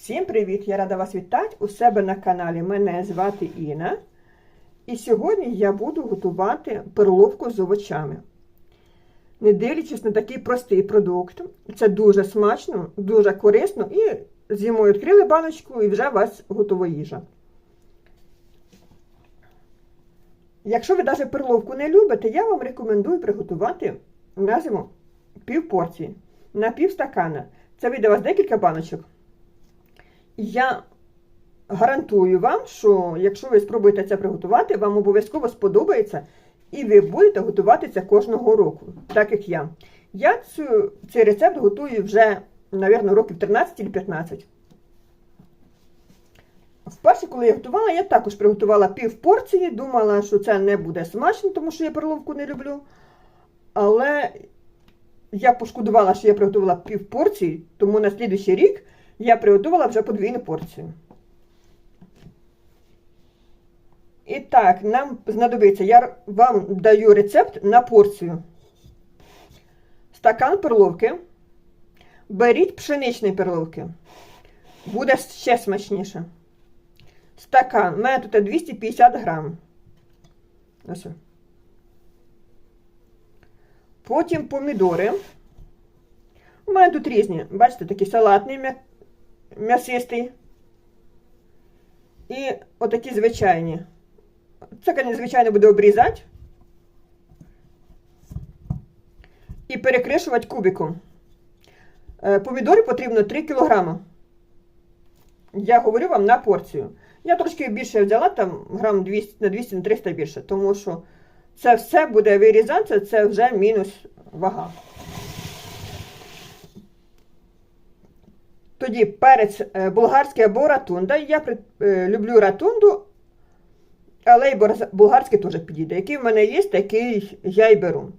Всім привіт! Я рада вас вітати у себе на каналі. Мене звати Інна. І сьогодні я буду готувати перловку з овочами. Не дивлячись на такий простий продукт, це дуже смачно, дуже корисно і зимою відкрили баночку і вже у вас готова їжа. Якщо ви навіть перловку не любите, я вам рекомендую приготувати на зиму пів порції на пів стакана. Це вийде у вас декілька баночок. Я гарантую вам, що якщо ви спробуєте це приготувати, вам обов'язково сподобається, і ви будете готувати це кожного року, так як я. Я цю, цей рецепт готую вже, мабуть, років 13 чи 15. Вперше, коли я готувала, я також приготувала пів порції, думала, що це не буде смачно, тому що я перловку не люблю. Але я пошкодувала, що я приготувала пів порції, тому на слідуючий рік я приготувала вже подвійну порцію. І так, нам знадобиться, я вам даю рецепт на порцію. Стакан перловки. Беріть пшеничної перловки. Буде ще смачніше. Стакан. У мене тут 250 грам. Ось. Потім помідори. У мене тут різні. Бачите, такий салатний м'я... м'ясистий. І отакі звичайні. Це, звичайно, буде обрізати. І перекришувати кубиком. Е, Помідори потрібно 3 кг. Я говорю вам на порцію. Я трошки більше взяла, там грам 200 на 200 на 300 більше, тому що це все буде вирізатися, це вже мінус вага. Тоді перець е, болгарський або ратунда. Я е, люблю ратунду, але й болгарський теж підійде. Який в мене є, такий я й беру.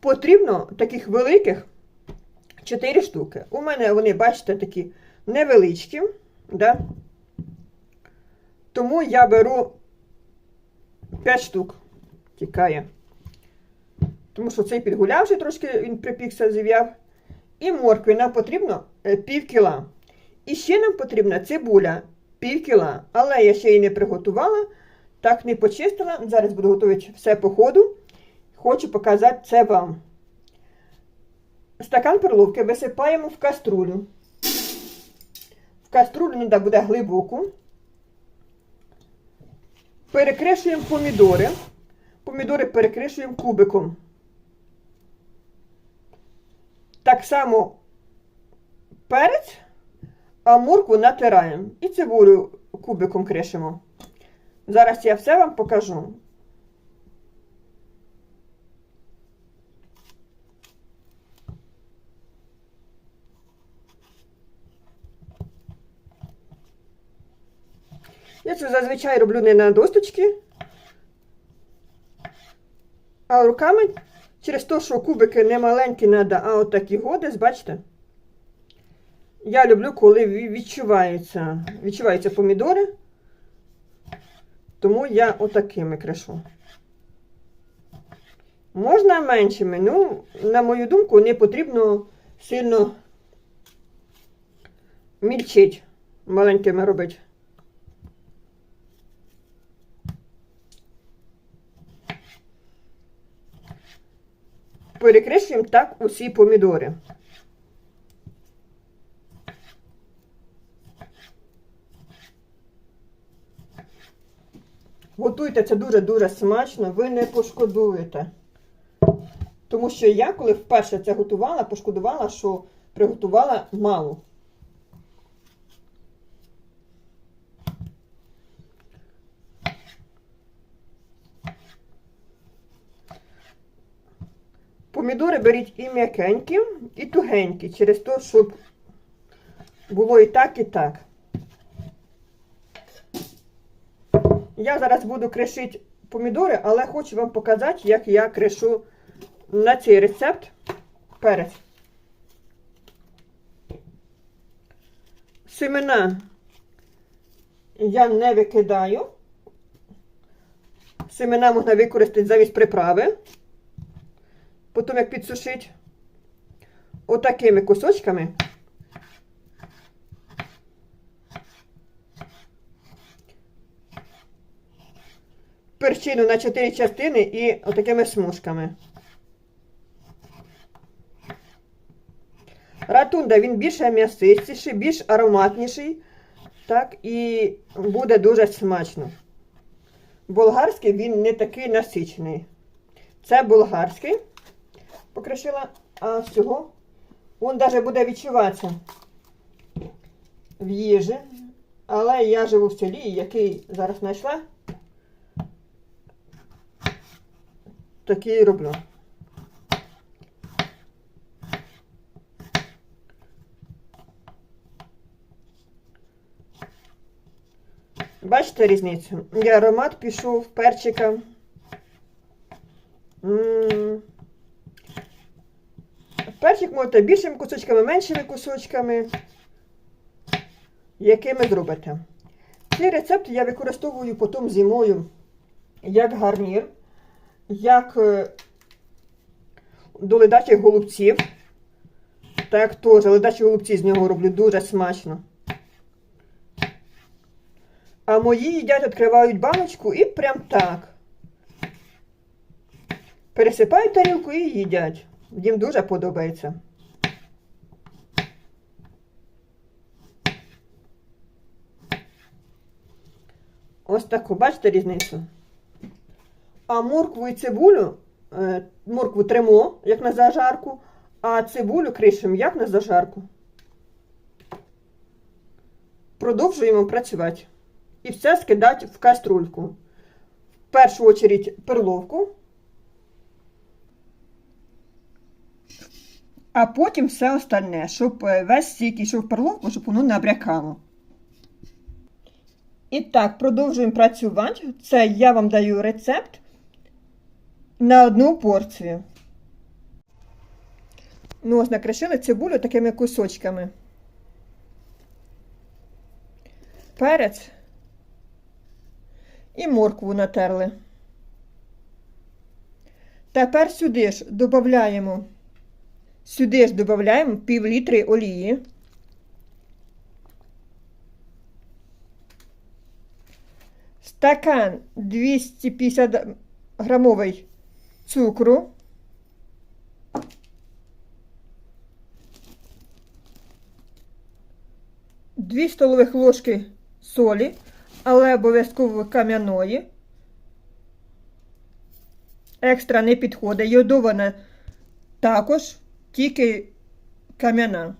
Потрібно таких великих 4 штуки. У мене вони, бачите, такі невеличкі. Да? Тому я беру 5 штук. Тікає. Тому що цей підгулявший трошки він припікся, зів'яв. І моркви нам потрібно пів кіла. І ще нам потрібна цибуля пів кіла. Але я ще її не приготувала, так не почистила. Зараз буду готувати все по ходу. Хочу показати це вам. Стакан перловки висипаємо в каструлю. В каструлю треба буде глибоку. Перекришуємо помідори. Помідори перекришуємо кубиком. Так само перець, а моркву натираємо. І цибулю кубиком кришимо. Зараз я все вам покажу. Я це зазвичай роблю не на досточки, а руками через те, що кубики не маленькі треба, а от такі годись, бачите? Я люблю, коли відчуваються, відчуваються помідори, тому я отакими кришу. Можна меншими, ну, на мою думку, не потрібно сильно мільчить, маленькими робити. Перекришуємо так усі помідори. Готуйте це дуже-дуже смачно, ви не пошкодуєте. Тому що я, коли вперше це готувала, пошкодувала, що приготувала мало. Помідори беріть і м'якенькі, і тугенькі, через те, щоб було і так, і так. Я зараз буду кришити помідори, але хочу вам показати, як я кришу на цей рецепт перець. Семена я не викидаю. Семена можна використати замість приправи. Потім, як підсушить отакими кусочками, перчину на 4 частини і отакими смужками. Ратунда він більш м'ясистіший, більш ароматніший, так, і буде дуже смачно. Болгарський він не такий насичений. Це болгарський. Покришила, а всього. Він навіть буде відчуватися в їжі. Але я живу в селі, який зараз знайшла. Такий роблю. Бачите різницю? І аромат пішов перчика. М. Перчик можете більшими кусочками, меншими кусочками, якими зробите. Цей рецепт я використовую потім зимою як гарнір, як е, до ледачих голубців. Так, теж ледачі голубці з нього роблю дуже смачно. А мої їдять, відкривають баночку і прям так. Пересипають тарілку і їдять. Їм дуже подобається. Ось таку, бачите різницю? А моркву і цибулю, е, моркву тремо, як на зажарку, а цибулю кришимо, як на зажарку. Продовжуємо працювати. І все скидати в каструльку. В першу очередь перловку. А потім все остальне, щоб е, весь сік ішов в перловку, щоб воно набрякало. І так, продовжуємо працювати. Це я вам даю рецепт на одну порцію. Ну, ось накришили цибулю такими кусочками. Перець і моркву натерли. Тепер сюди ж додаємо, сюди ж додаємо пів літри олії. Стакан 250 грамовий цукру. Дві столових ложки солі, але обов'язково кам'яної. Екстра не підходить. Йодована також, тільки кам'яна.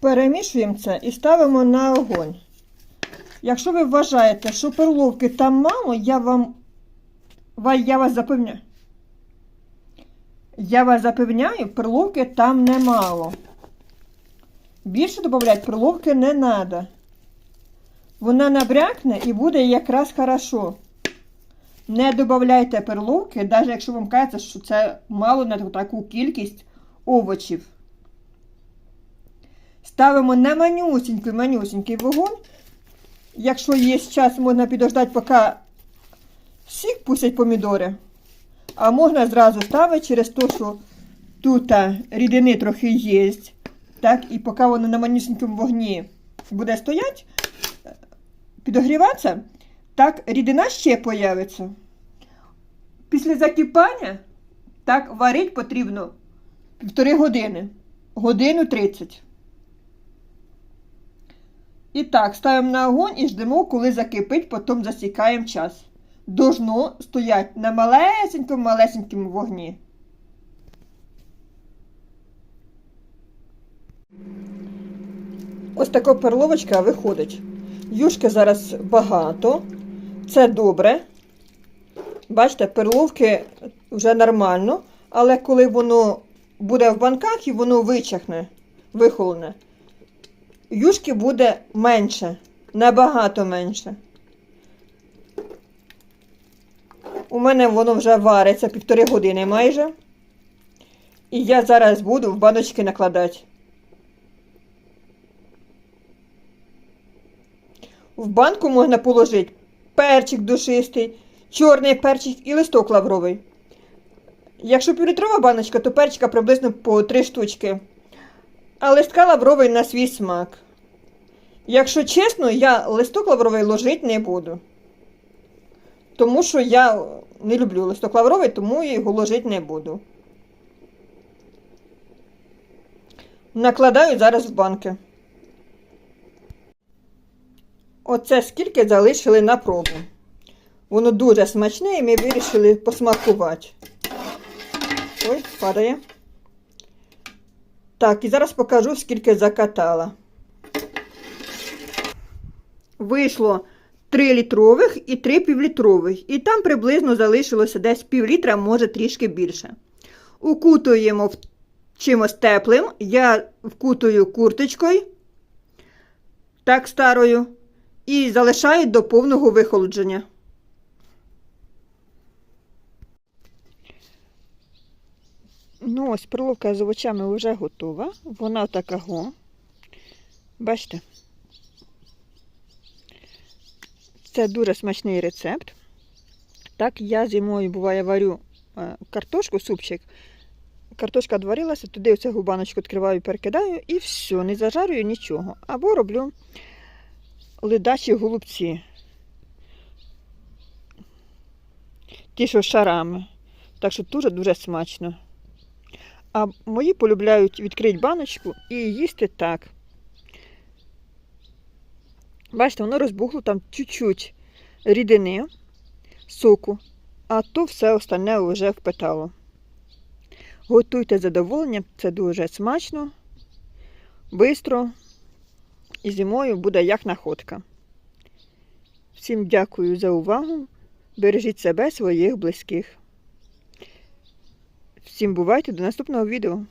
Перемішуємо це і ставимо на огонь. Якщо ви вважаєте, що перловки там мало, я вам я вас запевняю. Я вас запевняю, перловки там немало. Більше додати перловки не треба. Вона набрякне і буде якраз хорошо. Не додавайте перловки, навіть якщо вам кажеться, що це мало на таку кількість овочів. Ставимо на манюсенький манюсенький вогонь. Якщо є час, можна підождати, поки сік пустять помідори. А можна зразу ставити через те, що тут рідини трохи є. Так, і поки воно на манюсенькому вогні буде стояти, підогріватися, так рідина ще появиться. Після закипання так варити потрібно півтори години. Годину 30. І так, ставимо на огонь і ждемо, коли закипить, потім засікаємо час. Должно стоять на малесенькому малесенькому вогні. Ось така перловочка виходить. Юшки зараз багато. Це добре. Бачите, перловки вже нормально, але коли воно буде в банках і воно вичахне, вихолоне, юшки буде менше, набагато менше. У мене воно вже вариться півтори години майже. І я зараз буду в баночки накладати. В банку можна положити перчик душистий, чорний перчик і листок лавровий. Якщо півлітрова баночка, то перчика приблизно по 3 штучки. А листка лавровий на свій смак. Якщо чесно, я листок лавровий ложити не буду. Тому що я не люблю листок лавровий, тому його ложити не буду. Накладаю зараз в банки. Оце скільки залишили на пробу. Воно дуже смачне і ми вирішили посмакувати. Ой, падає. Так, і зараз покажу, скільки закатала. Вийшло 3 літрових і 3 півлітрових. І там приблизно залишилося десь пів літра, може трішки більше. Укутуємо чимось теплим. Я вкутую курточкою, так старою, і залишаю до повного вихолодження. Ну, ось перловка з овочами вже готова. Вона така го. Бачите? Це дуже смачний рецепт. Так, я зимою буває варю е, картошку, супчик. Картошка відварилася, туди оцю баночку відкриваю, перекидаю і все, не зажарюю нічого. Або роблю ледачі голубці. Ті, що шарами. Так що дуже-дуже смачно. А мої полюбляють відкрити баночку і їсти так. Бачите, воно розбухло там чуть-чуть рідини, соку, а то все остальне вже впитало. Готуйте з задоволенням, це дуже смачно, швидко і зимою буде як находка. Всім дякую за увагу. Бережіть себе, своїх близьких. Всім бувайте до наступного відео.